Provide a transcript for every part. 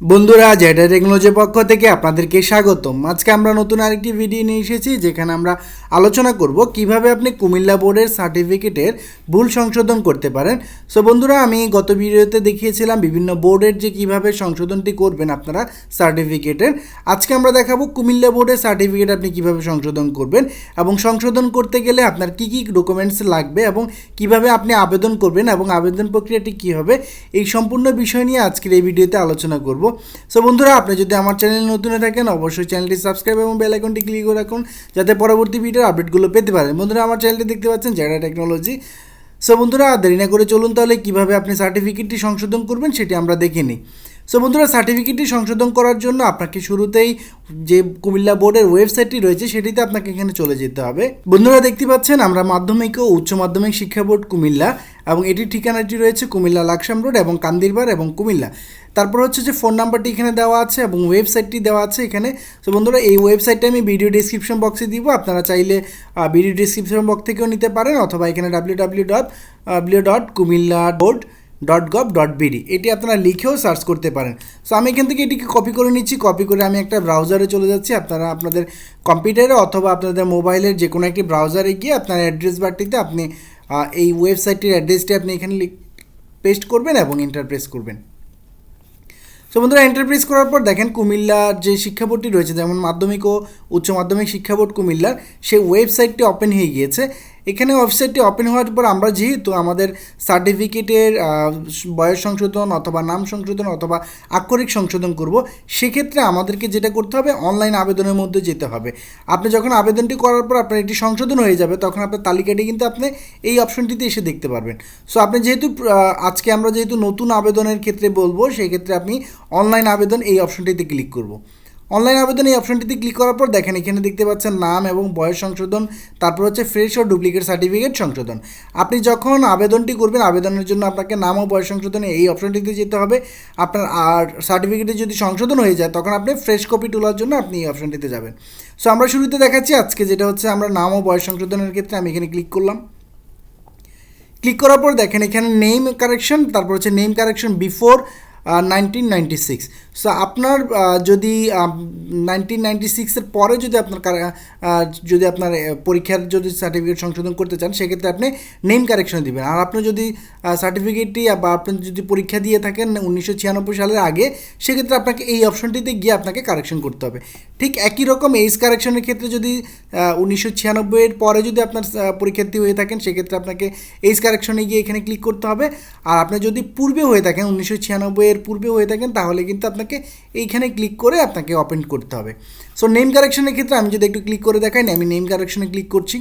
বন্ধুরা জেডা টেকনোলজির পক্ষ থেকে আপনাদেরকে স্বাগতম। আজকে আমরা নতুন আরেকটি ভিডিও নিয়ে এসেছি, যেখানে আমরা আলোচনা করব কীভাবে আপনি কুমিল্লা বোর্ডের সার্টিফিকেটের ভুল সংশোধন করতে পারেন। সো বন্ধুরা, আমি গত ভিডিওতে দেখিয়েছিলাম বিভিন্ন বোর্ডের যে কীভাবে সংশোধনটি করবেন আপনারা সার্টিফিকেটের। আজকে আমরা দেখাবো কুমিল্লা বোর্ডের সার্টিফিকেট আপনি কীভাবে সংশোধন করবেন এবং সংশোধন করতে গেলে আপনার কি কি ডকুমেন্টস লাগবে এবং কীভাবে আপনি আবেদন করবেন এবং আবেদন প্রক্রিয়াটি কী হবে, এই সম্পূর্ণ বিষয় নিয়ে আজকের এই ভিডিওতে আলোচনা করব। সো বন্ধুরা, আপনি যদি আমার চ্যানেল নতুন থাকেন, অবশ্যই চ্যানেলটি সাবস্ক্রাইব এবং বেল আইকনটি ক্লিক করে রাখুন, যাতে পরবর্তী ভিডিওর আপডেটগুলো পেতে পারেন। বন্ধুরা, আমার চ্যানেলটি দেখতে পাচ্ছেন জায়গা টেকনোলজি সো বন্ধুরা, দেরি না করে চলুন তাহলে কীভাবে আপনি সার্টিফিকেটটি সংশোধন করবেন সেটি আমরা দেখে নিই। সো বন্ধুরা সার্টিফিকেটটি সংশোধন করার জন্য আপনাকে শুরুতেই যে কুমিল্লা বোর্ডের ওয়েবসাইটটি রয়েছে, সেটিতে আপনাকে এখানে চলে যেতে হবে। বন্ধুরা, দেখতে পাচ্ছেন, আমরা মাধ্যমিক ও উচ্চ মাধ্যমিক শিক্ষা বোর্ড কুমিল্লা এবং এটির ঠিকানাটি রয়েছে কুমিল্লা লাকসাম রোড এবং কান্দিরবার এবং কুমিল্লা। তারপর হচ্ছে যে ফোন নাম্বারটি এখানে দেওয়া আছে এবং ওয়েবসাইটটি দেওয়া আছে এখানে। তো বন্ধুরা, এই ওয়েবসাইটটা আমি ভিডিও ডিসক্রিপশন বক্সে দিব। আপনারা চাইলে ভিডিও ডিসক্রিপশন বক্স থেকেও নিতে পারেন অথবা এখানে W W dot W dot Comilla board dot gov dot BD এটি আপনারা লিখেও সার্চ করতে পারেন। সো আমি এখান থেকে এটিকে কপি করে নিচ্ছি কপি করে আমি একটা ব্রাউজারে চলে যাচ্ছি। আপনারা আপনাদের কম্পিউটারে অথবা আপনাদের মোবাইলের যে কোনো একটি ব্রাউজারে গিয়ে আপনার অ্যাড্রেস বারটিতে আপনি এই ওয়েবসাইটটির অ্যাড্রেসটি আপনি এখানে পেস্ট করবেন এবং ইন্টারপ্রেস করবেন। সো বন্ধুরা এন্টারপ্রাইজ করার পর দেখেন কুমিল্লার যে শিক্ষা বোর্ডটি রয়েছে, যেমন মাধ্যমিক ও উচ্চ মাধ্যমিক শিক্ষা বোর্ড কুমিল্লার, সেই ওয়েবসাইটটি ওপেন হয়ে গিয়েছে। এখানে ওয়েবসাইটটি ওপেন হওয়ার পর আমরা যেহেতু আমাদের সার্টিফিকেটের বয়স সংশোধন অথবা নাম সংশোধন অথবা আক্ষরিক সংশোধন করব, সেক্ষেত্রে আমাদেরকে যেটা করতে হবে অনলাইন আবেদনের মধ্যে যেতে হবে। আপনি যখন আবেদনটি করার পর আপনার এটি সংশোধন হয়ে যাবে, তখন আপনার তালিকাটি কিন্তু আপনি এই অপশনটিতে এসে দেখতে পারবেন। সো আপনি যেহেতু আজকে আমরা যেহেতু নতুন আবেদনের ক্ষেত্রে বলব সেই ক্ষেত্রে আপনি অনলাইন আবেদন এই অপশনটিতে ক্লিক করব। অনলাইন আবেদন এই অপশনটিতে ক্লিক করার পর দেখেন, এখানে দেখতে পাচ্ছেন নাম এবং বয়স সংশোধন, তারপর হচ্ছে ফ্রেশ ও ডুপ্লিকেট সার্টিফিকেট সংশোধন। আপনি যখন আবেদনটি করবেন, আবেদনের জন্য আপনাকে নাম ও বয়স সংশোধনে এই অপশনটিতে যেতে হবে। আপনার আর সার্টিফিকেটে যদি সংশোধন হয়ে যায়, তখন আপনি ফ্রেশ কপি তোলার জন্য আপনি এই অপশনটিতে যাবেন। সো আমরা শুরুতে দেখাচ্ছি আজকে, যেটা হচ্ছে আমরা নাম ও বয়স সংশোধনের ক্ষেত্রে আমি এখানে ক্লিক করলাম। ক্লিক করার পর দেখেন, এখানে নেম কারেকশন তারপর হচ্ছে name correction before nineteen ninety six so আপনার যদি নাইনটিন নাইনটি সিক্সের পরে যদি আপনার যদি আপনার পরীক্ষার যদি সার্টিফিকেট সংশোধন করতে চান, সেক্ষেত্রে আপনি নেম কারেকশন দিবেন। আর আপনি যদি সার্টিফিকেটটি বা আপনি যদি পরীক্ষা দিয়ে থাকেন উনিশশো ছিয়ানব্বই সালের আগে, সেক্ষেত্রে আপনাকে এই অপশনটিতে গিয়ে আপনাকে কারেকশন করতে হবে। ঠিক একই রকম এইজ কারেকশনের ক্ষেত্রে যদি উনিশশো ছিয়ানব্বইয়ের পরে যদি আপনার পরীক্ষার্থী হয়ে থাকেন, সেক্ষেত্রে আপনাকে এইজ কারেকশনে গিয়ে এখানে ক্লিক করতে হবে। আর আপনি যদি পূর্বে হয়ে থাকেন উনিশশো ছিয়ানব্বই ছিয়ানব্বইয়ের পূর্বে হয়ে থাকেন, তাহলে কিন্তু আপনাকে এইখানে ক্লিক করে আপনাকে ওপেন করতে হবে। সো নেম কারেকশনের ক্ষেত্রে আমি যদি একটু ক্লিক করে দেখাই, আমি নেম কারেকশনে ক্লিক করছি।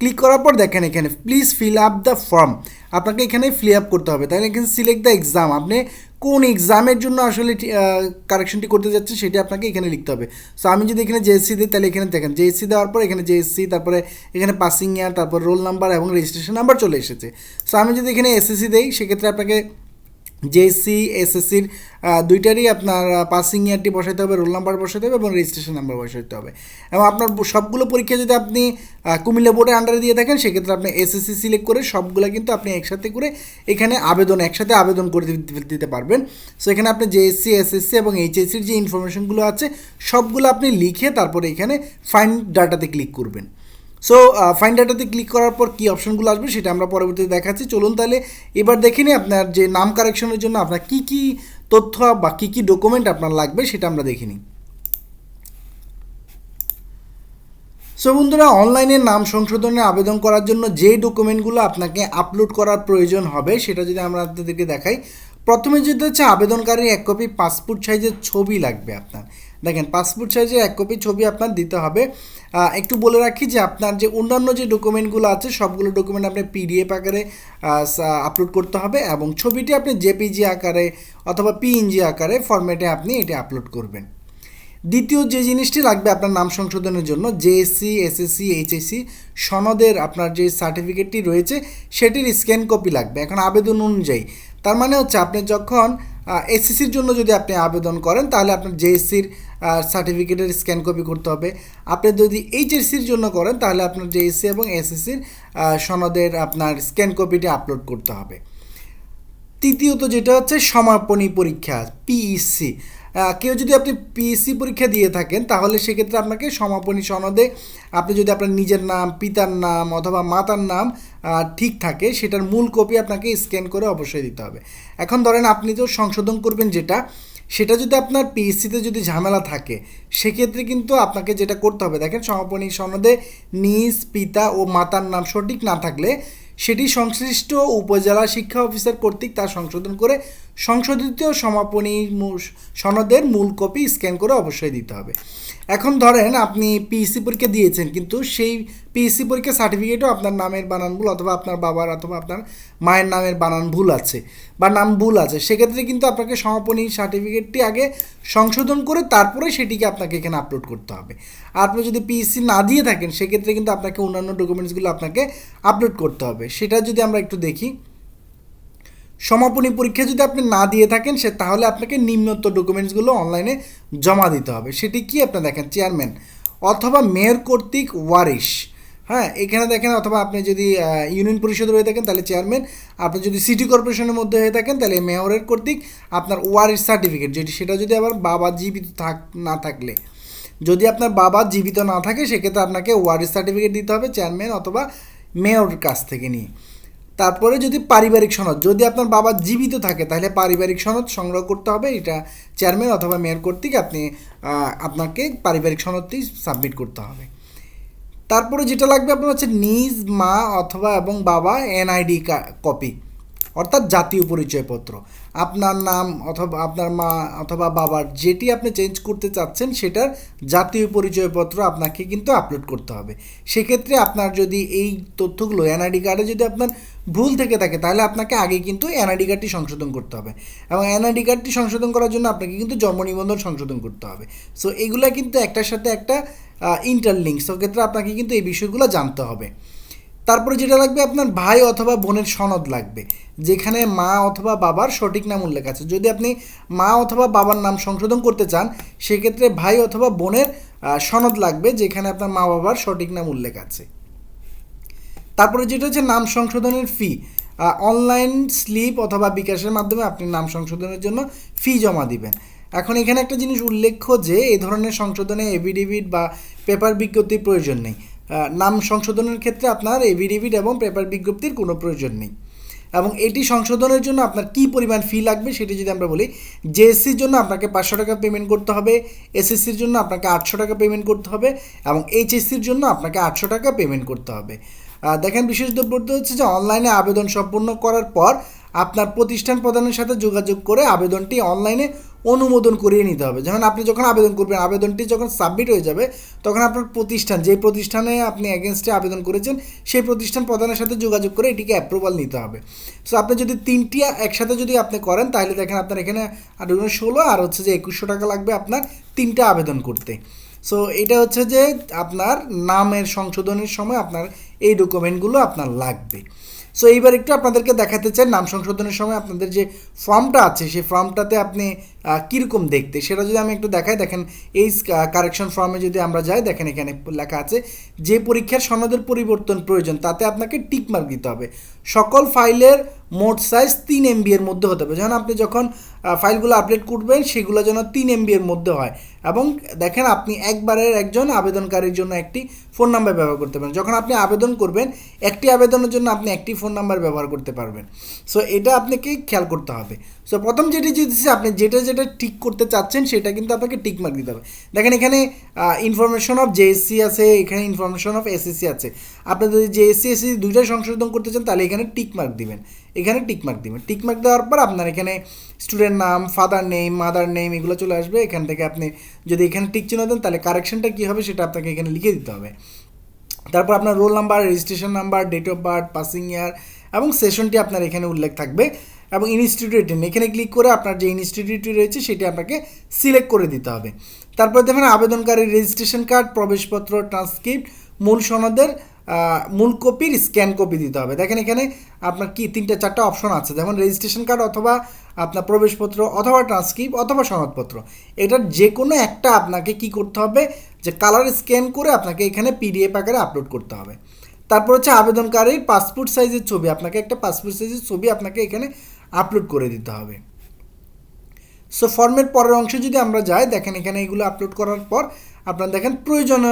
ক্লিক করার পর দেখেন এখানে please fill up the form আপনাকে এখানে ফিল আপ করতে হবে। তাহলে এখানে সিলেক্ট দ্য এক্সাম আপনি কোন এক্সামের জন্য আসলে কারেকশনটি করতে যাচ্ছেন, সেটা আপনাকে এখানে লিখতে হবে। সো আমি যদি এখানে জেএসসি দিই, তাহলে এখানে দেখেন জেএসসি দেওয়ার পর এখানে জেএসসি তারপরে এখানে পাসিং ইয়ার তারপর রোল নাম্বার এবং রেজিস্ট্রেশন নাম্বার চলে এসেছে। সো আমি যদি এখানে এসএসসি দেই, সেক্ষেত্রে আপনাকে জেএসসি এসএসসির দুইটারই আপনার পাসিং ইয়ারটি বসাতে হবে রোল নাম্বার বসাতে হবে এবং রেজিস্ট্রেশন নাম্বার বসাতে হবে। এবং আপনার সবগুলো পরীক্ষা যদি আপনি কুমিল্লা বোর্ডের আন্ডারে দিয়ে থাকেন, সেক্ষেত্রে আপনি এসএসসি সিলেক্ট করে সবগুলো কিন্তু আপনি একসাথে করে এখানে আবেদন, একসাথে আবেদন করে দিতে পারবেন। সো এখানে আপনি জেএসসি এসএসসি এবং এইচএসসির যে ইনফরমেশনগুলো আছে, সবগুলো আপনি লিখে তারপরে এখানে ফাইন ডাটাতে ক্লিক করবেন। সো ফাইন ডাটাতে ক্লিক করার পর কী অপশনগুলো আসবে সেটা আমরা পরবর্তীতে দেখাচ্ছি। চলুন তাহলে এবার দেখে নিই আপনার যে নাম কারেকশনের জন্য আপনার কী কী তথ্য বা কী কী ডকুমেন্ট আপনার লাগবে সেটা আমরা দেখে নিই। সো বন্ধুরা অনলাইনে নাম সংশোধনে আবেদন করার জন্য যে ডকুমেন্টগুলো আপনাকে আপলোড করার প্রয়োজন হবে সেটা যদি আমরা আপনাদেরকে দেখাই। প্রথমে যেটা হচ্ছে আবেদনকারীর এক কপি পাসপোর্ট সাইজের ছবি লাগবে আপনার। দেখেন পাসপোর্ট সাইজের এক কপি ছবি আপনার দিতে হবে। একটু বলে রাখি যে আপনার যে অন্যান্য যে ডকুমেন্টগুলো আছে, সবগুলো ডকুমেন্ট আপনি পিডিএফ আকারে আপলোড করতে হবে এবং ছবিটি আপনি জেপিজি আকারে অথবা পিএনজি আকারে ফরম্যাটে আপনি এটি আপলোড করবেন। দ্বিতীয় যে জিনিসটি লাগবে আপনার নাম সংশোধনের জন্য জেএসসি এসএসসি এইচএসসি সনদের আপনার যে সার্টিফিকেটটি রয়েছে, সেটির স্ক্যান কপি লাগবে। এখন আবেদন অনুযায়ী। তার মানে হচ্ছে আপনি যখন এসএসসির জন্য যদি আপনি আবেদন করেন, তাহলে আপনার জেএসসির সার্টিফিকেটের স্ক্যান কপি করতে হবে। আপনি যদি এইচএসসির জন্য করেন, তাহলে আপনার জেএসসি এবং এসএসসির সনদের আপনার স্ক্যান কপিটি আপলোড করতে হবে। তৃতীয়ত যেটা হচ্ছে সমাপনী পরীক্ষা পিইসি কেউ যদি আপনি পিএসসি পরীক্ষা দিয়ে থাকেন, তাহলে সেক্ষেত্রে আপনাকে সমাপনী সনদে আপনি যদি আপনার নিজের নাম, পিতার নাম অথবা মাতার নাম ঠিক থাকে, সেটার মূল কপি আপনাকে স্ক্যান করে অবশ্যই দিতে হবে। এখন ধরেন আপনি তো সংশোধন করবেন যেটা, সেটা যদি আপনার পিএসসিতে যদি ঝামেলা থাকে, সেক্ষেত্রে কিন্তু আপনাকে যেটা করতে হবে, দেখেন সমাপনী সনদে নিজ পিতা ও মাতার নাম সঠিক না থাকলে, সেটি সংশ্লিষ্ট উপজেলা শিক্ষা অফিসার কর্তৃক তা সংশোধন করে সংশোধিত সমাপনী সনদের মূল কপি স্ক্যান করে অবশ্যই দিতে হবে। এখন ধরেন আপনি পিএসসি পরীক্ষা দিয়েছেন, কিন্তু সেই পিএসসি পরীক্ষা সার্টিফিকেটও আপনার নামের বানান ভুল অথবা আপনার বাবার অথবা আপনার মায়ের নামের বানান ভুল আছে বা নাম ভুল আছে, সেক্ষেত্রে কিন্তু আপনাকে সমাপনী সার্টিফিকেটটি আগে সংশোধন করে তারপরে সেটিকে আপনাকে এখানে আপলোড করতে হবে। আপনি যদি পিএসসি না দিয়ে থাকেন, সেক্ষেত্রে কিন্তু আপনাকে অন্যান্য ডকুমেন্টসগুলো আপনাকে আপলোড করতে হবে। সেটা যদি আমরা একটু দেখি। সমাপনী পরীক্ষা যদি আপনি না দিয়ে থাকেন, সে তাহলে আপনাকে নিম্নোক্ত ডকুমেন্টসগুলো অনলাইনে জমা দিতে হবে। সেটি কি আপনি দেখেন, চেয়ারম্যান? অথবা মেয়র কর্তৃক ওয়ারিশ। হ্যাঁ এখানে দেখেন, অথবা আপনি যদি ইউনিয়ন পরিষদের হয়ে থাকেন, তাহলে চেয়ারম্যান। আপনি যদি সিটি কর্পোরেশনের মধ্যে হয়ে থাকেন, তাহলে মেয়রের কর্তৃক আপনার ওয়ারিশ সার্টিফিকেট। যেটি, সেটা যদি আবার বাবা জীবিত থাক, না থাকলে। যদি আপনার বাবা জীবিত না থাকে, সেক্ষেত্রে আপনাকে ওয়ারিশ সার্টিফিকেট দিতে হবে, চেয়ারম্যান অথবা মেয়র কাছ থেকে নিয়ে। তারপরে যদি পারিবারিক সনদ, যদি আপনার বাবা জীবিত থাকে, তাহলে পারিবারিক সনদ সংগ্রহ করতে হবে। এটা চেয়ারম্যান অথবা মেয়র কর্তৃক আপনি আপনাকে পারিবারিক সনদটি সাবমিট করতে হবে। তারপরে যেটা লাগবে আপনার হচ্ছে নিজ মা অথবা এবং বাবা এনআইডি কপি অর্থাৎ জাতীয় পরিচয়পত্র। আপনার নাম অথবা আপনার মা অথবা বাবার যেটি আপনি চেঞ্জ করতে চাচ্ছেন সেটার জাতীয় পরিচয়পত্র আপনাকে কিন্তু আপলোড করতে হবে। সেক্ষেত্রে আপনার যদি এই তথ্যগুলো এনআইডি কার্ডে যদি আপনার ভুল থেকে থাকে, তাহলে আপনাকে আগে কিন্তু এনআইডি কার্ডটি সংশোধন করতে হবে। এবং এনআইডি কার্ডটি সংশোধন করার জন্য আপনাকে কিন্তু জন্ম নিবন্ধন সংশোধন করতে হবে। সো এগুলা কিন্তু একটার সাথে একটা ইন্টারলিঙ্ক সেক্ষেত্রে আপনাকে কিন্তু এই বিষয়গুলো জানতে হবে। তারপরে যেটা লাগবে আপনার ভাই অথবা বোনের সনদ লাগবে, যেখানে মা অথবা বাবার সঠিক নাম উল্লেখ আছে। যদি আপনি মা অথবা বাবার নাম সংশোধন করতে চান, সেক্ষেত্রে ভাই অথবা বোনের সনদ লাগবে, যেখানে আপনার মা বাবার সঠিক নাম উল্লেখ আছে। তারপরে যেটা হচ্ছে নাম সংশোধনের ফি অনলাইন স্লিপ অথবা বিকাশের মাধ্যমে আপনি নাম সংশোধনের জন্য ফি জমা দিবেন। এখন এখানে একটা জিনিস উল্লেখ্য যে এই ধরনের সংশোধনে এভিডেভিট বা পেপার বিজ্ঞপ্তির প্রয়োজন নেই। নাম সংশোধনের ক্ষেত্রে আপনার এভিডেভিট এবং পেপার বিজ্ঞপ্তির কোনো প্রয়োজন নেই। এবং এটি সংশোধনের জন্য আপনার কী পরিমাণ ফি লাগবে সেটি যদি আমরা বলি জেএসসির জন্য আপনাকে পাঁচশো টাকা পেমেন্ট করতে হবে এসএসসির জন্য আপনাকে আটশো টাকা পেমেন্ট করতে হবে এবং এইচএসসির জন্য আপনাকে আটশো টাকা পেমেন্ট করতে হবে। দেখেন বিশেষ দ্রব্যতা হচ্ছে যে অনলাইনে আবেদন সম্পন্ন করার পর আপনার প্রতিষ্ঠান প্রদানের সাথে যোগাযোগ করে আবেদনটি অনলাইনে অনুমোদন করিয়ে নিতে হবে। যখন আপনি যখন আবেদন করবেন, আবেদনটি যখন সাবমিট হয়ে যাবে, তখন আপনার প্রতিষ্ঠান যে প্রতিষ্ঠানে আপনি এগেনস্টে আবেদন করেছেন, সেই প্রতিষ্ঠান প্রদানের সাথে যোগাযোগ করে এটিকে অ্যাপ্রুভাল নিতে হবে। সো আপনি যদি তিনটি একসাথে যদি আপনি করেন, তাহলে দেখেন আপনার এখানে আর ষোলো, আর হচ্ছে যে একুশশো টাকা লাগবে আপনার তিনটা আবেদন করতে। সো এটা হচ্ছে যে আপনার নামের সংশোধনের সময় আপনার এই ডকুমেন্টগুলো আপনার লাগবে। সো এইবার একটু আপনাদেরকে দেখাতে চাই, নাম সংশোধনের সময় আপনাদের যে ফর্মটা আছে, সেই ফর্মটাতে আপনি কীরকম দেখতে? সেটা যদি আমি একটু দেখাই, দেখেন এই কারেকশন ফর্মে যদি আমরা যাই, দেখেন এখানে লেখা আছে, যে পরীক্ষার সনদের পরিবর্তন প্রয়োজন, তাতে আপনাকে টিকমার্ক দিতে হবে। সকল ফাইলের মোট সাইজ তিন এমবি এর মধ্যে হতে হবে যেমন আপনি যখন ফাইলগুলো আপলোড করবেন, সেগুলো যেন তিন এমবি এর মধ্যে হয়। এবং দেখেন আপনি একবারের একজন আবেদনকারীর জন্য একটি ফোন নাম্বার ব্যবহার করতে পারেন। যখন আপনি আবেদন করবেন, একটি আবেদনের জন্য আপনি একটি ফোন নাম্বার ব্যবহার করতে পারবেন। সো এটা আপনাকে খেয়াল করতে হবে। সো প্রথম যেটি দিচ্ছে আপনি যেটা যেটা ঠিক করতে চাচ্ছেন, সেটা কিন্তু আপনাকে টিক মার্ক দিতে হবে। দেখেন এখানে ইনফরমেশন অফ জেএসসি আছে, এখানে ইনফরমেশন অফ এসএসসি আছে। আপনি যদি জেএসসি এসএসসি দুইটাই সংশোধন করতে চান, তাহলে এখানে টিক মার্ক দিবেন। এখানে টিক মার্ক দিবেন। টিক দেওয়ার পর আপনার এখানে স্টুডেন্ট নাম ফাদার নেম মাদার নেম এগুলো চলে আসবে। এখান থেকে আপনি যদি এখানে টিক চিহ্ন দেন, তাহলে কারেকশনটা কী হবে সেটা আপনাকে এখানে লিখে দিতে হবে। তারপর আপনার roll number registration number date of birth passing year এবং সেশনটি আপনার এখানে উল্লেখ থাকবে এবং ইনস্টিটিউট এখানে ক্লিক করে আপনার যে ইনস্টিটিউটটি রয়েছে, সেটি আপনাকে সিলেক্ট করে দিতে হবে। তারপর দেখেন, আবেদনকারীর রেজিস্ট্রেশন কার্ড প্রবেশপত্র ট্রান্সক্রিপ্ট মূল সনদের মূল কপির স্ক্যান কপি দিতে হবে। দেখেন এখানে আপনার কি, তিনটা, চারটা অপশন আছে। যেমন রেজিস্ট্রেশন কার্ড অথবা আপনার প্রবেশপত্র অথবা ট্রান্সক্রিপ্ট অথবা সনদপত্র। এটার যে কোনো একটা আপনাকে কি করতে হবে, যে কালার স্ক্যান করে আপনাকে এখানে পিডিএফ আকারে আপলোড করতে হবে। তারপর হচ্ছে আবেদনকারীর পাসপোর্ট সাইজের ছবি, আপনাকে একটা পাসপোর্ট সাইজের ছবি আপনাকে এখানে আপলোড করে দিতে হবে। সো ফর্মের পরের অংশে যদি আমরা যাই, দেখেন এখানে এগুলো আপলোড করার পর, আপনার দেখেন প্রয়োজন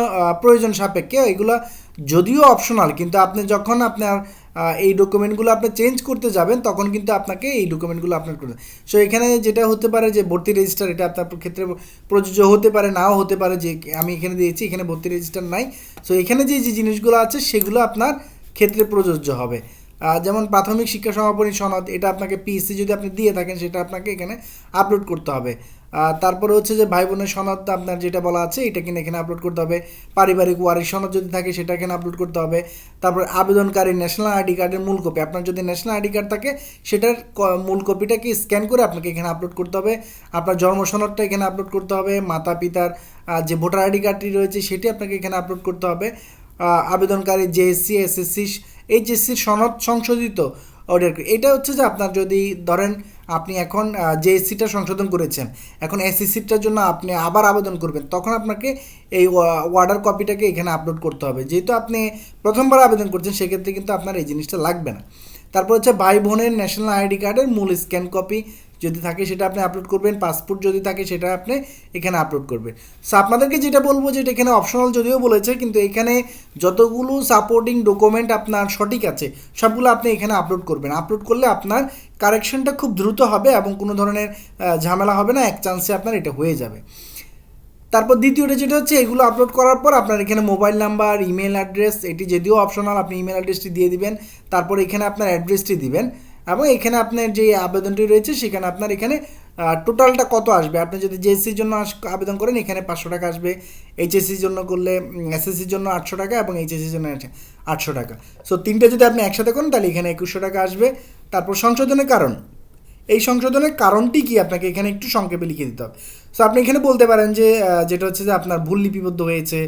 প্রয়োজন সাপেক্ষে এগুলো যদিও অপশনাল কিন্তু আপনি যখন আপনার এই ডকুমেন্টগুলো আপনি চেঞ্জ করতে যাবেন, তখন কিন্তু আপনাকে এই ডকুমেন্টগুলো আপলোড করতে সো এখানে যেটা হতে পারে যে ভর্তি রেজিস্টার এটা আপনার ক্ষেত্রে প্রযোজ্য হতে পারে, নাও হতে পারে, যে আমি এখানে দিয়েছি, এখানে ভর্তি রেজিস্টার নাই। সো এখানে যে যে জিনিসগুলো আছে, সেগুলো আপনার ক্ষেত্রে প্রযোজ্য হবে। যেমন প্রাথমিক শিক্ষা সমাপনী সনদ, এটা আপনাকে পিএসসি যদি আপনি দিয়ে থাকেন, সেটা আপনাকে এখানে আপলোড করতে হবে। তারপরে হচ্ছে যে ভাই বোনের সনদ আপনার যেটা বলা আছে, এটা কিনে এখানে আপলোড করতে হবে। পারিবারিক ওয়ারিশ সনদ যদি থাকে, সেটা এখানে আপলোড করতে হবে। তারপর আবেদনকারী ন্যাশনাল আইডি কার্ডের মূল কপি আপনার যদি ন্যাশনাল আইডি কার্ড থাকে, সেটার মূল কপিটাকে স্ক্যান করে আপনাকে এখানে আপলোড করতে হবে। আপনার জন্ম সনদটা এখানে আপলোড করতে হবে, মাতা পিতার যে ভোটার আইডি কার্ডটি রয়েছে, সেটি আপনাকে এখানে আপলোড করতে হবে। আবেদনকারী জেএসসি এসএসসি এইচএসসির সনদ সংশোধিত অর্ডার এটা হচ্ছে যে আপনার যদি ধরেন আপনি এখন যে এসসিটা সংশোধন করেছেন, এখন এসএসসিটার জন্য আপনি আবার আবেদন করবেন। তখন আপনাকে এই ওয়ার্ডার কপিটাকে এখানে আপলোড করতে হবে। যেহেতু আপনি প্রথমবার আবেদন করছেন, সেক্ষেত্রে কিন্তু আপনার এই জিনিসটা লাগবে না। তারপর হচ্ছে ভাই বোনের ন্যাশনাল আইডি কার্ডের মূল স্ক্যান কপি যদি থাকে সেটা আপনি আপলোড করবেন পাসপোর্ট যদি থাকে সেটা আপনি এখানে আপলোড করবেন। সো আপনাদেরকে যেটা বলব যে এটা এখানে অপশনাল যদিও বলেছে, কিন্তু এখানে যতগুলো সাপোর্টিং ডকুমেন্ট আপনার সঠিক আছে, সবগুলো আপনি এখানে আপলোড করবেন। আপলোড করলে আপনার কারেকশনটা খুব দ্রুত হবে এবং কোনো ধরনের ঝামেলা হবে না, এক চান্সে আপনার এটা হয়ে যাবে। তারপর দ্বিতীয়টা যেটা হচ্ছে, এগুলো আপলোড করার পর আপনার এখানে মোবাইল নাম্বার ইমেল অ্যাড্রেস এটি যদিও অপশনাল আপনি ইমেল অ্যাড্রেসটি দিয়ে দিবেন, তারপর এখানে আপনার অ্যাড্রেসটি দিবেন। এবং এখানে আপনার যে আবেদনটি রয়েছে, সেখানে আপনার এখানে টোটালটা কত আসবে? আপনি যদি জেএসসির জন্য আবেদন করেন, এখানে পাঁচশো টাকা আসবে। এইচএসসির জন্য করলে এসএসসির জন্য আটশো টাকা এবং এইচএসসির জন্য আটশো টাকা। সো তিনটে যদি আপনি একসাথে করেন, তাহলে এখানে একুশশো টাকা আসবে। তারপর সংশোধনের কারণ? এই সংশোধনের কারণটি কি? আপনাকে এখানে একটু সংক্ষেপে লিখে দিতে হবে। সো আপনি এখানে বলতে পারেন যে যেটা হচ্ছে যে আপনার ভুল লিপিবদ্ধ হয়েছে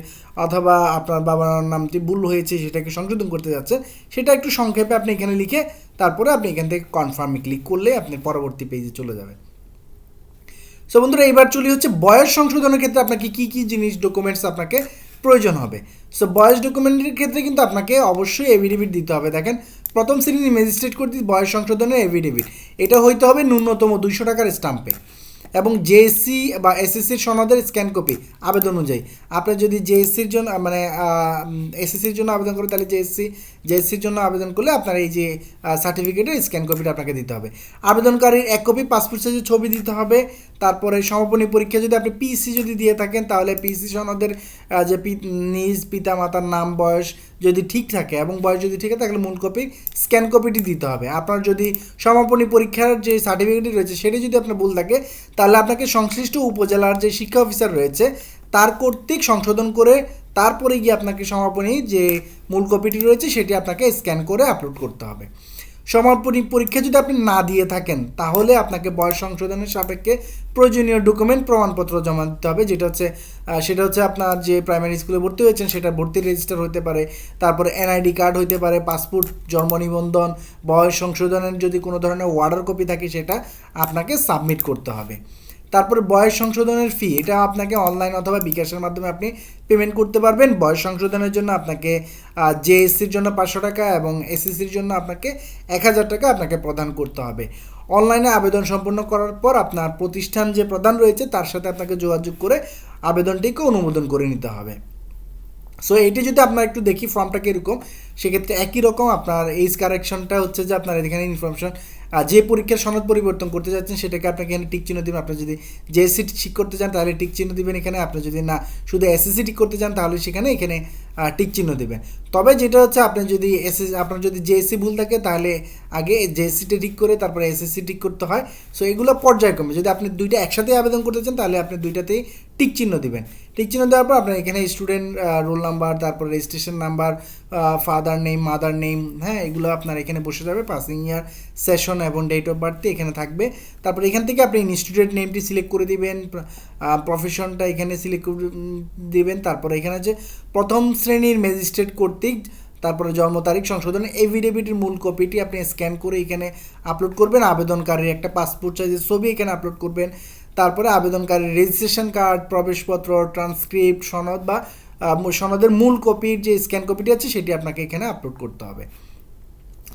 অথবা আপনার বাবার নামটি ভুল হয়েছে, সেটাকে সংশোধন করতে যাচ্ছে, সেটা একটু সংক্ষেপে আপনি এখানে লিখে তারপরে আপনি এখান থেকে কনফার্মে ক্লিক করলে আপনি পরবর্তী পেজে চলে যাবেন। সো বন্ধুরা এবার চলি হচ্ছে বয়স সংশোধনের ক্ষেত্রে আপনাকে কী কী জিনিস ডকুমেন্টস আপনাকে প্রয়োজন হবে। সো বয়স ডকুমেন্টের ক্ষেত্রে কিন্তু আপনাকে অবশ্যই এভিডেভিট দিতে হবে। দেখেন প্রথম শ্রেণির ম্যাজিস্ট্রেট কর্তৃক বয়স সংশোধনের এভিডেভিট এটা হইতে হবে ন্যূনতম দুইশো টাকার স্টাম্পে এবং জেএসসি বা এসএসসির সনদের স্ক্যান কপি আবেদন অনুযায়ী। আপনি যদি জেএসসির জন্য মানে এসএসসির জন্য আবেদন করেন, তাহলে জেএসসি জেএসসির জন্য আবেদন করলে আপনার এই যে সার্টিফিকেটের স্ক্যান কপিটা আপনাকে দিতে হবে। আবেদনকারীর এক কপি পাসপোর্ট সাইজের ছবি দিতে হবে। তারপরে সমাপনী পরীক্ষা যদি আপনি পিসি যদি দিয়ে থাকেন, তাহলে পিসি সনদের যে নিজ পিতা মাতার নাম, বয়স যদি ঠিক থাকে এবং বয়স যদি ঠিক থাকে, তাহলে মূল কপি স্ক্যান কপিটি দিতে হবে। আপনার যদি সমাপনী পরীক্ষার যে সার্টিফিকেটটি রয়েছে, সেটি যদি আপনার ভুল থাকে, তাহলে আপনাকে সংশ্লিষ্ট উপজেলার যে শিক্ষা অফিসার রয়েছে, তার কর্তৃক সংশোধন করে তারপরে গিয়ে আপনাকে সমাপনী যে মূল কপিটি রয়েছে, সেটি আপনাকে স্ক্যান করে আপলোড করতে হবে। সমাপনী পরীক্ষা যদি আপনি না দিয়ে থাকেন, তাহলে আপনাকে বয়স সংশোধনের সাপেক্ষে প্রয়োজনীয় ডকুমেন্ট প্রমাণপত্র জমা দিতে হবে, যেটা হচ্ছে সেটা হচ্ছে আপনার যে প্রাইমারি স্কুলে ভর্তি হয়েছেন, সেটা ভর্তি রেজিস্টার হতে পারে, তারপরে এনআইডি কার্ড হতে পারে পাসপোর্ট জন্ম নিবন্ধন, বয়স সংশোধনের যদি কোনো ধরনের ওয়ার্ডার কপি থাকে, সেটা আপনাকে সাবমিট করতে হবে। তারপরে বয়স সংশোধনের ফি এটা আপনাকে অনলাইন অথবা বিকাশের মাধ্যমে আপনি পেমেন্ট করতে পারবেন। বয়স সংশোধনের জন্য আপনাকে জেএসসির জন্য পাঁচশো টাকা এবং এসএসসির জন্য আপনাকে এক হাজার টাকা আপনাকে প্রদান করতে হবে। অনলাইনে আবেদন সম্পন্ন করার পর আপনার প্রতিষ্ঠান যে প্রদান রয়েছে, তার সাথে আপনাকে যোগাযোগ করে আবেদনটিকে অনুমোদন করে নিতে হবে। সো এটি যদি আপনার একটু দেখি ফর্মটা কীরকম, সেক্ষেত্রে একই রকম আপনার এইজ কারেকশনটা হচ্ছে যে আপনার এখানে ইনফরমেশন যে পরীক্ষার সনদ পরিবর্তন করতে যাচ্ছেন, সেটাকে আপনাকে এখানে টিক চিহ্ন দেবেন। আপনি যদি জেএসসি ঠিক করতে চান, তাহলে টিক চিহ্ন দেবেন এখানে। আপনি যদি না শুধু এসএসসি ঠিক করতে চান, তাহলে সেখানে এখানে টিক চিহ্ন দিবেন। তবে যেটা হচ্ছে আপনি যদি এসএস আপনার যদি জেএসসি ভুল থাকে, তাহলে আগে জেএসসিটা ঠিক করে তারপরে এসএসসি ঠিক করতে হয়। সো এগুলো পর্যায়ক্রমে। যদি আপনি দুইটা একসাথে আবেদন করতে চান, তাহলে আপনি দুইটাতেই টিক চিহ্ন দিবেন। টিক চিহ্ন দেওয়ার পর আপনার এখানে স্টুডেন্ট রোল নাম্বার তারপর registration number father name mother name হ্যাঁ এগুলো আপনার এখানে বসে যাবে। পাসিং ইয়ার সেশন এবং ডেট অফ বার্থ এখানে থাকবে। তারপর এখান থেকে আপনি ইনস্টিটিউট নেমটি সিলেক্ট করে দিবেন প্রফেশনটা এখানে সিলেক্ট করে দিবেন। তারপর এখানে যে প্রথম শ্রেণির ম্যাজিস্ট্রেট কর্তৃক তারপরে জন্ম তারিখ সংশোধনের এভিডেভিটের মূল কপিটি আপনি স্ক্যান করে এখানে আপলোড করবেন। আবেদনকারীর একটা পাসপোর্ট সাইজের ছবি এখানে আপলোড করবেন। তারপরে আবেদনকারীর রেজিস্ট্রেশন কার্ড প্রবেশপত্র ট্রান্সক্রিপ্ট সনদ বা সনদের মূল কপির যে স্ক্যান কপিটি আছে সেটি আপনাকে এখানে আপলোড করতে হবে।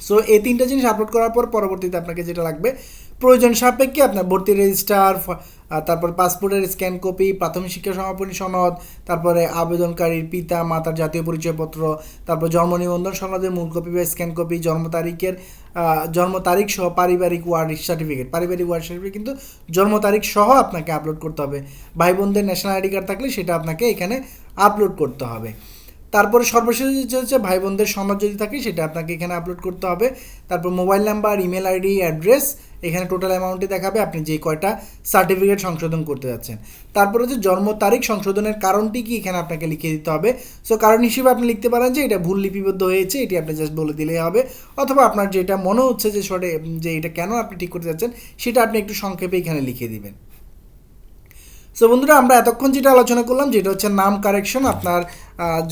সো এই তিনটা জিনিস আপলোড করার পর পরবর্তীতে আপনাকে যেটা লাগবে প্রয়োজন সাপেক্ষে আপনার ভর্তি রেজিস্টার তারপর পাসপোর্টের স্ক্যান কপি, প্রাথমিক শিক্ষা সমাপনী সনদ, তারপরে আবেদনকারীর পিতা, মাতার জাতীয় পরিচয়পত্র, তারপর জন্ম নিবন্ধন সনদের মূল কপি বা স্ক্যান কপি, জন্ম তারিখের জন্ম তারিখ সহ পারিবারিক ওয়ার্ড সার্টিফিকেট পারিবারিক ওয়ার্ড সার্টিফিকেট কিন্তু জন্ম তারিখ সহ আপনাকে আপলোড করতে হবে। ভাই বোনদের ন্যাশনাল আইডি কার্ড থাকলে সেটা আপনাকে এখানে আপলোড করতে হবে। তারপরে সর্বশেষ যে হচ্ছে ভাই বোনদের সনদ যদি থাকে সেটা আপনাকে এখানে আপলোড করতে হবে। তারপর mobile number email ID address এখানে টোটাল অ্যামাউন্টে দেখাবে আপনি যে কয়টা সার্টিফিকেট সংশোধন করতে যাচ্ছেন। তারপরে হচ্ছে জন্ম তারিখ সংশোধনের কারণটি কি এখানে আপনাকে লিখে দিতে হবে। সো কারণ হিসেবে আপনি লিখতে পারেন যে এটা ভুল লিপিবদ্ধ হয়েছে, এটি আপনি জাস্ট বলে দিলেই হবে। অথবা আপনার যেটা মনে হচ্ছে যে শর্টে যে এটা কেন আপনি ঠিক করতে যাচ্ছেন, সেটা আপনি একটু সংক্ষেপে এখানে লিখে দিবেন। সো বন্ধুরা, আমরা এতক্ষণ যেটা আলোচনা করলাম, যেটা হচ্ছে নাম কারেকশন আপনার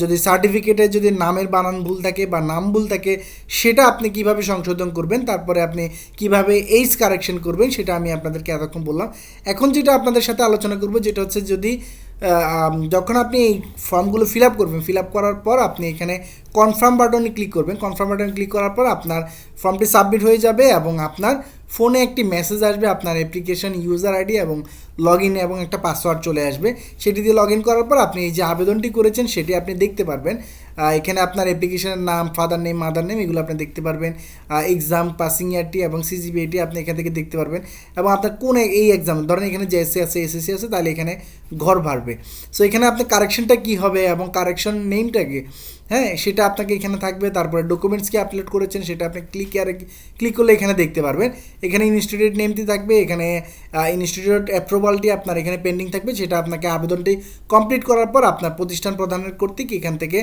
যদি সার্টিফিকেটে যদি নামের বানান ভুল থাকে বা নাম ভুল থাকে, সেটা আপনি কীভাবে সংশোধন করবেন, তারপরে আপনি কীভাবে এইজ কারেকশন করবেন, সেটা আমি আপনাদেরকে এতক্ষণ বললাম। এখন যেটা আপনাদের সাথে আলোচনা করব, যেটা হচ্ছে যদি যখন আপনি এই ফর্মগুলো ফিল আপ করবেন ফিল আপ করার পর আপনি এখানে কনফার্ম বাটনে ক্লিক করবেন। কনফার্ম বাটনে ক্লিক করার পর আপনার ফর্মটি সাবমিট হয়ে যাবে এবং আপনার ফোনে একটি মেসেজ আসবে, আপনার অ্যাপ্লিকেশন ইউজার আইডি এবং লগ ইন এবং একটা পাসওয়ার্ড চলে আসবে। সেটি দিয়ে লগ ইন করার পর আপনি এই যে আবেদনটি করেছেন, সেটি আপনি দেখতে পারবেন। এখানে আপনার অ্যাপ্লিকেশনের নাম ফাদার নেম মাদার নেম এগুলো আপনি দেখতে পারবেন। এক্সাম পাসিং ইয়ারটি এবং সিজিবিএটি আপনি এখান থেকে দেখতে পারবেন। এবং আপনার কোন এই এক্সাম ধরেন এখানে জেএসসি আছে এসএসসি আছে, তাহলে এখানে ঘর ভারবে সো এখানে আপনার কারেকশনটা কী হবে এবং কারেকশন নেমটা কি? হ্যাঁ সেটা আপনাকে এখানে থাকবে, তারপরে ডকুমেন্টস কি আপলোড করেছেন সেটা আপনি ক্লিক আর ক্লিক করলে এখানে দেখতে পারবেন। এখানে ইনস্টিটিউট নেমটি থাকবে, এখানে ইনস্টিটিউট অ্যাপ্রুভালটি আপনার এখানে পেন্ডিং থাকবে, সেটা আপনাকে আবেদনটি কমপ্লিট করার পর আপনার প্রতিষ্ঠান প্রধানের কর্তৃক এখান থেকে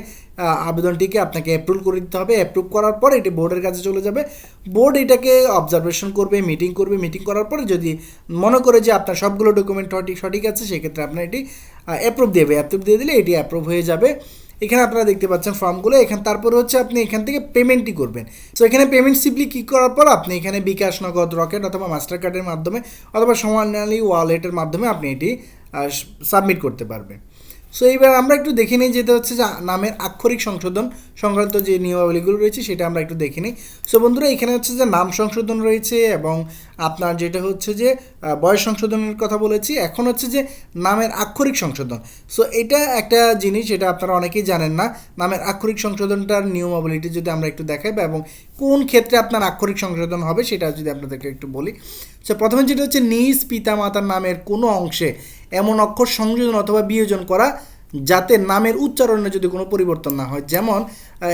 আবেদনটিকে আপনাকে অ্যাপ্রুভ করে দিতে হবে। অ্যাপ্রুভ করার পর এটি বোর্ডের কাছে চলে যাবে। বোর্ড এটাকে অবজারভেশন করবে মিটিং করবে মিটিং করার পর যদি মনে করে যে আপনার সবগুলো ডকুমেন্ট সঠিক সঠিক আছে, সেক্ষেত্রে আপনার এটি অ্যাপ্রুভ দেবে। অ্যাপ্রুভ দিয়ে দিলে এটি অ্যাপ্রুভ হয়ে যাবে। এখানে আপনারা দেখতে পাচ্ছেন ফর্মগুলো। এখান তারপরে হচ্ছে আপনি এখান থেকে পেমেন্টই করবেন। সো এখানে পেমেন্ট সিম্পলি ক্লিক করার পর আপনি এখানে বিকাশ, নগদ, রকেট অথবা মাস্টার কার্ডের মাধ্যমে অথবা সমানালি ওয়ালেটের মাধ্যমে আপনি এটি সাবমিট করতে পারবেন। সো এইবার আমরা একটু দেখে নিই যেটা হচ্ছে যে নামের আক্ষরিক সংশোধন সংক্রান্ত যে নিয়মাবলীগুলো রয়েছে, সেটা আমরা একটু দেখে নিই। সো বন্ধুরা, এখানে হচ্ছে যে নাম সংশোধন রয়েছে এবং আপনার যেটা হচ্ছে যে বয়স সংশোধনের কথা বলেছি। এখন হচ্ছে যে নামের আক্ষরিক সংশোধন। সো এটা একটা জিনিস যেটা আপনারা অনেকেই জানেন না। নামের আক্ষরিক সংশোধনটার নিয়মাবলীটি যদি আমরা একটু দেখাই এবং কোন ক্ষেত্রে আপনার আক্ষরিক সংশোধন হবে, সেটা যদি আপনাদেরকে একটু বলি। সো প্রথমে যেটা হচ্ছে নিজ পিতা মাতার নামের কোনো অংশে এমন অক্ষর সংযোজন অথবা বিয়োজন করা যাতে নামের উচ্চারণে যদি কোনো পরিবর্তন না হয়। যেমন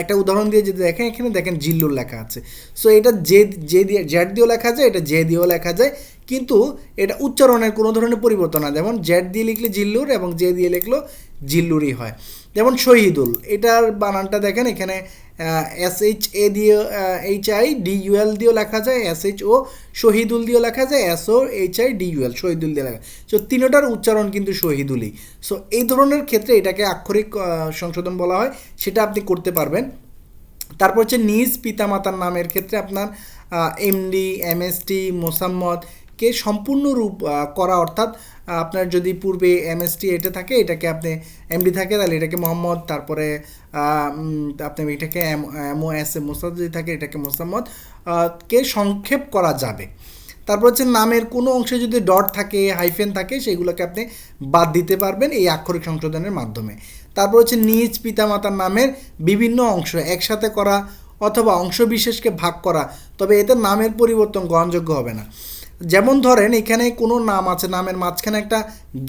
একটা উদাহরণ দিয়ে যদি দেখেন, এখানে দেখেন জিল্লুর লেখা আছে। সো এটা যে যে দিয়ে জ্যাড দিয়েও লেখা যায়, এটা জে দিয়েও লেখা যায়, কিন্তু এটা উচ্চারণের কোনো ধরনের পরিবর্তন না। যেমন, জ্যাড দিয়ে লিখলে জিল্লুর এবং জে দিয়ে লিখলেও জিল্লুরই হয়। যেমন শহীদুল, এটার বানানটা দেখেন, এখানে এস এইচ এ দিয়ে এইচ আই ডি ইউএল দিয়েও লেখা যায় এস এইচ ও শহীদুল দিয়েও লেখা যায় S O H I D U L Shahidul দিয়ে লেখা সো তিনোটার উচ্চারণ কিন্তু শহীদুলই। সো এই ধরনের ক্ষেত্রে এটাকে আক্ষরিক সংশোধন বলা হয়, সেটা আপনি করতে পারবেন। তারপর হচ্ছে নিজ পিতামাতার নামের ক্ষেত্রে আপনার এমডি এমএসটি মোসাম্মদ কে সম্পূর্ণ রূপ করা অর্থাৎ আপনার যদি পূর্বে এমএসটি এটা থাকে, এটাকে আপনি এমডি থাকে, তাহলে এটাকে মোহাম্মদ, তারপরে আপনি এটাকে এমও এস এ মোসাদ যদি থাকে, এটাকে মোসাম্মদ কে সংক্ষেপ করা যাবে। তারপর হচ্ছে নামের কোনো অংশে যদি ডট থাকে, হাইফেন থাকে, সেগুলোকে আপনি বাদ দিতে পারবেন এই আক্ষরিক সংশোধনের মাধ্যমে। তারপর হচ্ছে নিজ পিতামাতার নামের বিভিন্ন অংশ একসাথে করা অথবা অংশবিশেষকে ভাগ করা, তবে এতে নামের পরিবর্তন গ্রহণযোগ্য হবে না। যেমন ধরেন এখানে কোনো নাম আছে, নামের মাঝখানে একটা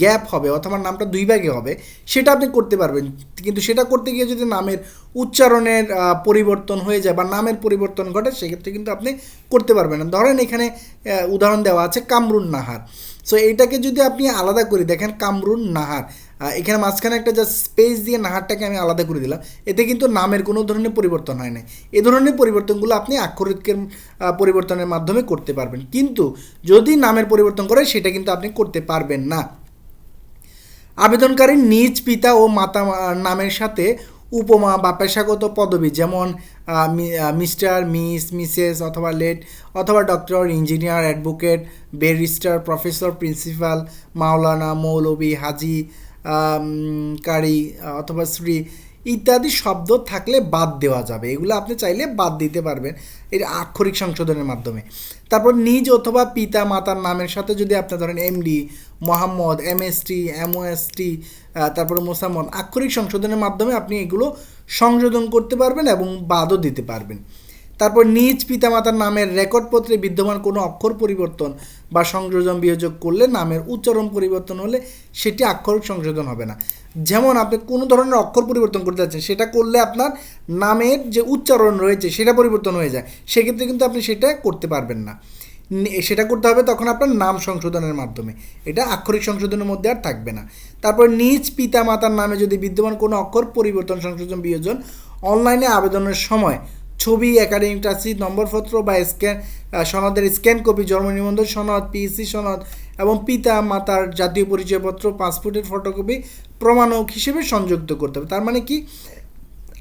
গ্যাপ হবে অথবা নামটা দুই ভাগে হবে, সেটা আপনি করতে পারবেন। কিন্তু সেটা করতে গিয়ে যদি নামের উচ্চারণের পরিবর্তন হয়ে যায় বা নামের পরিবর্তন ঘটে, সেক্ষেত্রে কিন্তু আপনি করতে পারবেন না। ধরেন এখানে উদাহরণ দেওয়া আছে কামরুন নাহার। সো এটাকে যদি আপনি আলাদা করে দেখেন, কামরুন নাহার এখানে মাঝখানে একটা জাস্ট স্পেস দিয়ে নাহারটাকে আমি আলাদা করে দিলাম। এতে কিন্তু নামের কোনো ধরনের পরিবর্তন হয় না এ ধরনের পরিবর্তনগুলো আপনি আক্ষরিকের পরিবর্তনের মাধ্যমে করতে পারবেন। কিন্তু যদি নামের পরিবর্তন করে সেটা কিন্তু আপনি করতে পারবেন না। আবেদনকারী নিজ পিতা ও মাতা নামের সাথে উপমা বা পেশাগত পদবি যেমন মিস্টার, মিস, মিসেস অথবা লেট অথবা doctor, engineer, advocate, barrister, professor, principal, মাওলানা, মৌলবি, হাজি কারি অথবা শ্রী ইত্যাদি শব্দ থাকলে বাদ দেওয়া যাবে। এগুলো আপনি চাইলে বাদ দিতে পারবেন এর আক্ষরিক সংশোধনের মাধ্যমে। তারপর নিজ অথবা পিতা, মাতার নামের সাথে যদি আপনি ধরেন এমডি, মোহাম্মদ, এমএসটি, এমওএসটি তারপর মোসাম্মদ, আক্ষরিক সংশোধনের মাধ্যমে আপনি এগুলো সংশোধন করতে পারবেন এবং বাদও দিতে পারবেন। তারপর নিজ পিতামাতার নামের রেকর্ডপত্রে বিদ্যমান কোনো অক্ষর পরিবর্তন বা সংযোজন বিয়োজন করলে নামের উচ্চারণ পরিবর্তন হলে সেটি আক্ষরিক সংশোধন হবে না। যেমন আপনি কোনো ধরনের অক্ষর পরিবর্তন করতে যাচ্ছেন, সেটা করলে আপনার নামের যে উচ্চারণ রয়েছে সেটা পরিবর্তন হয়ে যায়। সেক্ষেত্রে কিন্তু আপনি সেটা করতে পারবেন না। সেটা করতে হবে তখন আপনার নাম সংশোধনের মাধ্যমে। এটা আক্ষরিক সংশোধনের মধ্যে আর থাকবে না। তারপর নিজ পিতা মাতার নামে যদি বিদ্যমান কোনো অক্ষর পরিবর্তন সংশোধন বিয়োজন, অনলাইনে আবেদনের সময় ছবি একাডেমিক ট্রাসিট নম্বরপত্র বা স্ক্যান সনদের স্ক্যান কপি জন্ম নিবন্ধন সনদ পিএসসি সনদ এবং পিতা, মাতার জাতীয় পরিচয়পত্র পাসপোর্টের ফটোকপি প্রমাণক হিসেবে সংযুক্ত করতে হবে। তার মানে কি?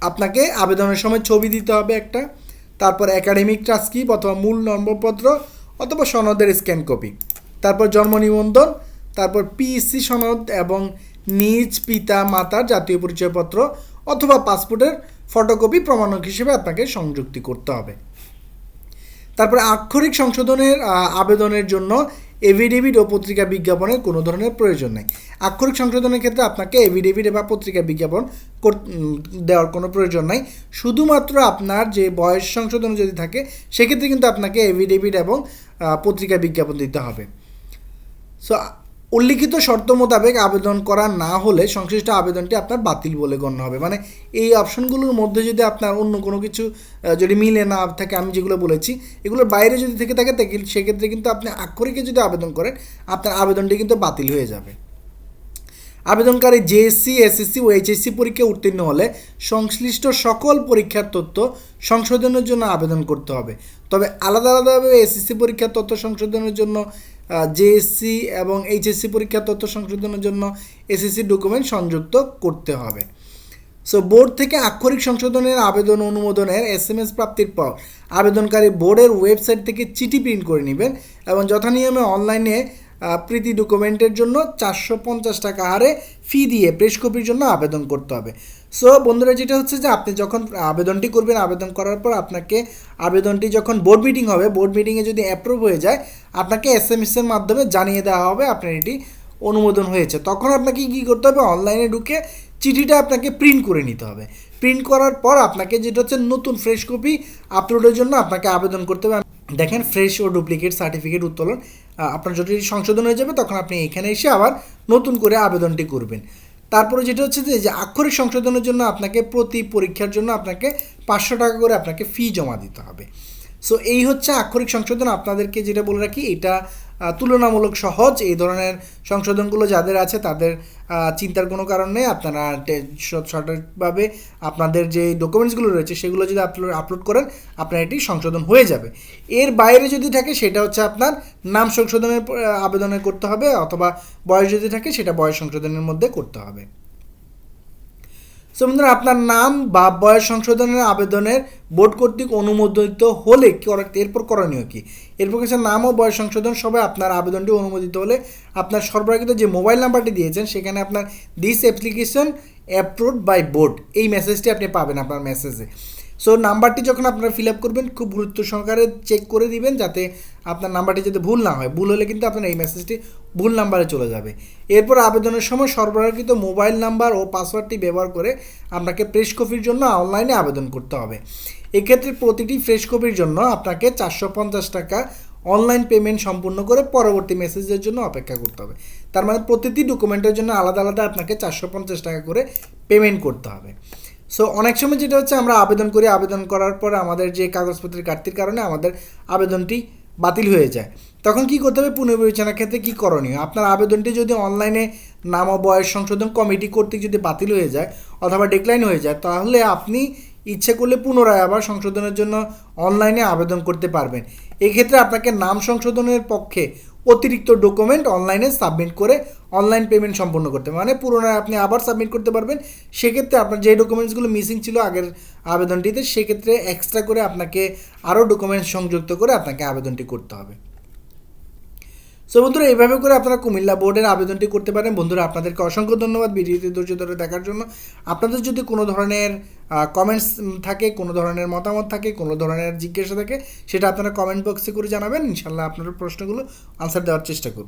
আপনাকে আবেদনের সময় ছবি দিতে হবে একটা, তারপর একাডেমিক ট্রান্সক্রিপ্ট অথবা মূল নম্বরপত্র অথবা সনদের স্ক্যান কপি তারপর জন্ম নিবন্ধন, তারপর পিএসসি সনদ এবং নিজ পিতা, মাতার জাতীয় পরিচয়পত্র অথবা পাসপোর্টের ফটোকপি প্রমাণক হিসেবে আপনাকে সংযুক্তি করতে হবে। তারপরে আক্ষরিক সংশোধনের আবেদনের জন্য এভিডেভিট ও পত্রিকা বিজ্ঞাপনের কোনো ধরনের প্রয়োজন নেই। আক্ষরিক সংশোধনের ক্ষেত্রে আপনাকে এভিডেভিট বা পত্রিকা বিজ্ঞাপন দেওয়ার কোনো প্রয়োজন নাই। শুধুমাত্র আপনার যে বয়স সংশোধন যদি থাকে, সেক্ষেত্রে কিন্তু আপনাকে এভিডেভিট এবং পত্রিকা বিজ্ঞাপন দিতে হবে। সো উল্লিখিত শর্ত মোতাবেক আবেদন করা না হলে সংশ্লিষ্ট আবেদনটি আপনার বাতিল বলে গণ্য হবে। মানে এই অপশনগুলোর মধ্যে যদি আপনার অন্য কোনো কিছু যদি মিলে না থাকে, আমি যেগুলো বলেছি, এগুলোর বাইরে যদি থেকে থাকে সেক্ষেত্রে কিন্তু আপনি আক্ষরিকে যদি আবেদন করেন, আপনার আবেদনটি কিন্তু বাতিল হয়ে যাবে। আবেদনকারী জেএসসি এসএসসি ও এইচএসসি পরীক্ষায় উত্তীর্ণ হলে সংশ্লিষ্ট সকল পরীক্ষার তথ্য সংশোধনের জন্য আবেদন করতে হবে। তবে আলাদা আলাদাভাবে এসএসসি পরীক্ষার তথ্য সংশোধনের জন্য জেএসসি এবং এইচএসসি পরীক্ষার তথ্য সংশোধনের জন্য এসএসসি ডকুমেন্ট সংযুক্ত করতে হবে। সো বোর্ড থেকে আক্ষরিক সংশোধনের আবেদন অনুমোদনের এস এম এস প্রাপ্তির পর আবেদনকারী বোর্ডের ওয়েবসাইট থেকে চিঠি প্রিন্ট করে নেবেন এবং যথানিয়মে অনলাইনে প্রীতি ডকুমেন্টের জন্য চারশো পঞ্চাশ টাকা হারে ফি দিয়ে প্রেস কপির জন্য আবেদন করতে হবে। সো বন্ধুরা, যেটা হচ্ছে যে আপনি যখন আবেদনটি করবেন, আবেদন করার পর আপনাকে আবেদনটি যখন বোর্ড মিটিং হবে বোর্ড মিটিংয়ে যদি অ্যাপ্রুভ হয়ে যায়, আপনাকে এস এম এসের মাধ্যমে জানিয়ে দেওয়া হবে আপনার এটি অনুমোদন হয়েছে। তখন আপনাকে কী করতে হবে? অনলাইনে ঢুকে চিঠিটা আপনাকে প্রিন্ট করে নিতে হবে। প্রিন্ট করার পর আপনাকে যেটা হচ্ছে নতুন ফ্রেশ কপি আপলোডের জন্য আপনাকে আবেদন করতে হবে। দেখেন ফ্রেশ ও ডুপ্লিকেট সার্টিফিকেট উত্তোলন আপনার যদি সংশোধন হয়ে যাবে, তখন আপনি এখানে এসে আবার নতুন করে আবেদনটি করবেন। তারপরে যেটা হচ্ছে যে আক্ষরিক সংশোধনের জন্য আপনাকে প্রতি পরীক্ষার জন্য আপনাকে পাঁচশো টাকা করে আপনাকে ফি জমা দিতে হবে। সো এই হচ্ছে আক্ষরিক সংশোধন। আপনাদেরকে যেটা বলে রাখি, এটা তুলনামূলক সহজ। এই ধরনের সংশোধনগুলো যাদের আছে, তাদের চিন্তার কোনো কারণ নেই। আপনারা সঠিকভাবে আপনাদের যে ডকুমেন্টসগুলো রয়েছে, সেগুলো যদি আপলোড আপলোড করেন, আপনার এটি সংশোধন হয়ে যাবে। এর বাইরে যদি থাকে, সেটা হচ্ছে আপনার নাম সংশোধনের আবেদনে করতে হবে, অথবা বয়স যদি থাকে, সেটা বয়স সংশোধনের মধ্যে করতে হবে। সো বন্ধুরা, আপনার নাম বা বয়স সংশোধনের আবেদনের বোর্ড কর্তৃক অনুমোদিত হলে এরপর করণীয় কি? এরপর কিছু নাম ও বয়স সংশোধন সবে আপনার আবেদনটি অনুমোদিত হলে আপনার সরবরাহিত যে মোবাইল নাম্বারটি দিয়েছেন, সেখানে আপনার this application approved by board এই মেসেজটি আপনি পাবেন আপনার মেসেজে সো নাম্বারটি যখন আপনারা ফিল আপ করবেন, খুব গুরুত্ব সহকারে চেক করে দিবেন যাতে আপনার নাম্বারটি যাতে ভুল না হয়। ভুল হলে কিন্তু আপনার এই মেসেজটি ভুল নাম্বারে চলে যাবে। এরপর আবেদনের সময় সরবরাহকৃত মোবাইল নাম্বার ও পাসওয়ার্ডটি ব্যবহার করে আপনাকে প্রেস কপির জন্য অনলাইনে আবেদন করতে হবে। এক্ষেত্রে প্রতিটি ফ্রেশ কপির জন্য আপনাকে চারশো পঞ্চাশ টাকা অনলাইন পেমেন্ট সম্পূর্ণ করে পরবর্তী মেসেজের জন্য অপেক্ষা করতে হবে। তার মানে প্রতিটি ডকুমেন্টের জন্য আলাদা আলাদা আপনাকে চারশো পঞ্চাশ টাকা করে পেমেন্ট করতে হবে। সো অনেক সময় যেটা হচ্ছে, আমরা আবেদন করি, আবেদন করার পর আমাদের যে কাগজপত্রের ঘাটতির কারণে আমাদের আবেদনটি বাতিল হয়ে যায়। তখন কি করতে হবে? পুনর্বিবেচনার ক্ষেত্রে কী করণীয়? আপনার আবেদনটি যদি অনলাইনে নাম ও বয়স সংশোধন কমিটি কর্তৃক যদি বাতিল হয়ে যায় অথবা ডিক্লাইন হয়ে যায়, তাহলে আপনি ইচ্ছে করলে পুনরায় আবার সংশোধনের জন্য অনলাইনে আবেদন করতে পারবেন। এক্ষেত্রে আপনাকে নাম সংশোধনের পক্ষে অতিরিক্ত ডকুমেন্ট অনলাইনে সাবমিট করে অনলাইন পেমেন্ট সম্পন্ন করতে। মানে পুনরায় আপনি আবার সাবমিট করতে পারবেন। সেক্ষেত্রে আপনার যে ডকুমেন্টসগুলো মিসিং ছিল আগের আবেদনটিতে, সেক্ষেত্রে এক্সট্রা করে আপনাকে আরও ডকুমেন্টস সংযুক্ত করে আপনাকে আবেদনটি করতে হবে। সো বন্ধুরা এইভাবে করে আপনারা কুমিল্লা বোর্ডের আবেদনটি করতে পারেন। বন্ধুরা, আপনাদেরকে অসংখ্য ধন্যবাদ ভিডিওটি ধৈর্য ধরে দেখার জন্য। আপনাদের যদি কোনো ধরনের কমেন্টস থাকে, কোনো ধরনের মতামত থাকে, কোনো ধরনের জিজ্ঞাসা থাকে, সেটা আপনারা কমেন্ট বক্সে করে জানাবেন। ইনশাল্লাহ আপনার প্রশ্নগুলো আনসার দেওয়ার চেষ্টা করব।